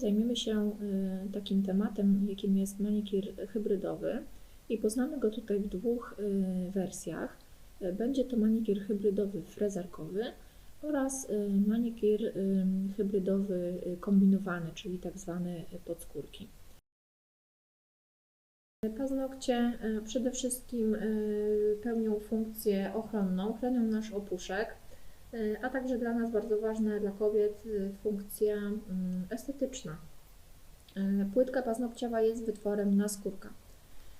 Zajmiemy się y, takim tematem, jakim jest manikir hybrydowy i poznamy go tutaj w dwóch y, wersjach. Y, Będzie to manikir hybrydowy frezarkowy oraz manikir hybrydowy kombinowany, czyli tak zwane podskórki. Paznokcie przede wszystkim pełnią funkcję ochronną, chronią nasz opuszek, a także dla nas bardzo ważna dla kobiet y, funkcja mm, estetyczna. Y, Płytka paznokciowa jest wytworem naskórka,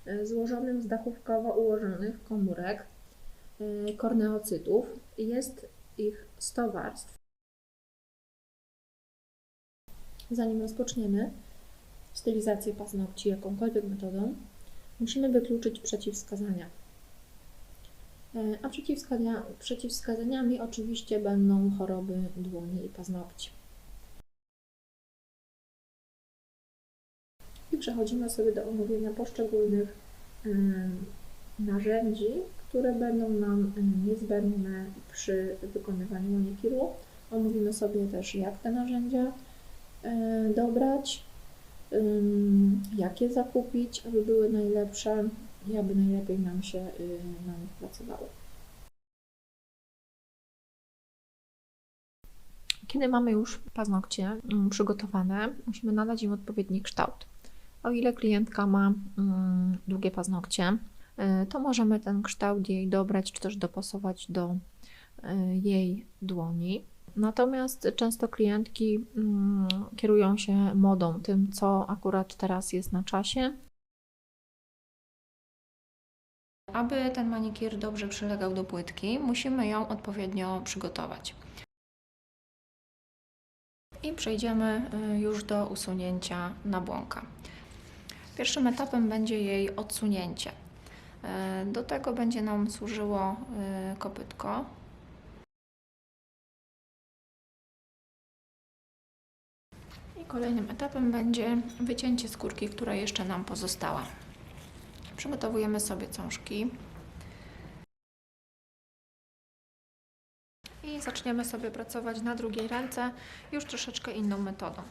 y, złożonym z dachówkowo ułożonych komórek y, korneocytów. Jest ich 100 warstw. Zanim rozpoczniemy stylizację paznokci jakąkolwiek metodą, musimy wykluczyć przeciwwskazania. E, A przeciwwskazania, przeciwwskazaniami oczywiście będą choroby dłoni i paznokci. I przechodzimy sobie do omówienia poszczególnych narzędzi, które będą nam niezbędne przy wykonywaniu manikiru. Omówimy sobie też, jak te narzędzia e, dobrać, em, jak je zakupić, aby były najlepsze i aby najlepiej nam się y, na nich pracowało. Kiedy mamy już paznokcie mm, przygotowane, musimy nadać im odpowiedni kształt. O ile klientka ma mm, długie paznokcie, y, to możemy ten kształt jej dobrać, czy też dopasować do y, jej dłoni. Natomiast często klientki mm, kierują się modą, tym co akurat teraz jest na czasie. Aby ten manikir dobrze przylegał do płytki, musimy ją odpowiednio przygotować. I przejdziemy y, już do usunięcia nabłonka. Pierwszym etapem będzie jej odsunięcie. Y, Do tego będzie nam służyło y, kopytko. I kolejnym etapem będzie wycięcie skórki, która jeszcze nam pozostała. Przygotowujemy sobie cążki. I zaczniemy sobie pracować na drugiej ręce już troszeczkę inną metodą.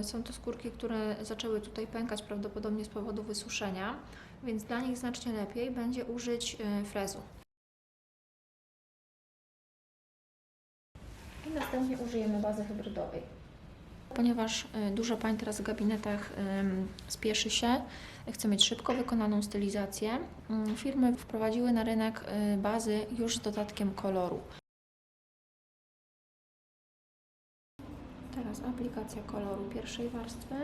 Y, Są to skórki, które zaczęły tutaj pękać prawdopodobnie z powodu wysuszenia, więc dla nich znacznie lepiej będzie użyć y, frezu. I następnie użyjemy bazy hybrydowej. Ponieważ y, dużo pań teraz w gabinetach spieszy się, chce mieć szybko wykonaną stylizację, ym, firmy wprowadziły na rynek y, bazy już z dodatkiem koloru. Teraz aplikacja koloru pierwszej warstwy.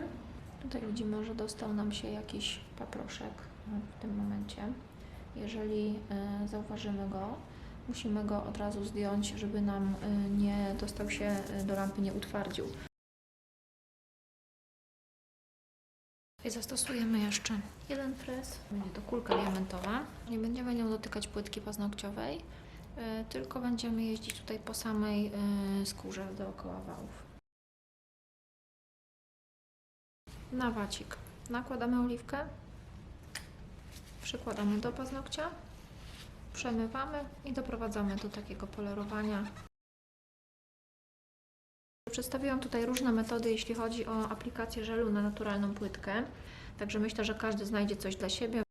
Tutaj widzimy, że dostał nam się jakiś paproszek y, w tym momencie. Jeżeli y, zauważymy go, musimy go od razu zdjąć, żeby nam nie dostał się do lampy, nie utwardził. I zastosujemy jeszcze jeden frez. Będzie to kulka diamentowa. Nie będziemy nią dotykać płytki paznokciowej, y, tylko będziemy jeździć tutaj po samej y, skórze dookoła wałów. Na wacik nakładamy oliwkę, przykładamy do paznokcia, przemywamy i doprowadzamy do takiego polerowania. Przedstawiłam tutaj różne metody, jeśli chodzi o aplikację żelu na naturalną płytkę. Także myślę, że każdy znajdzie coś dla siebie.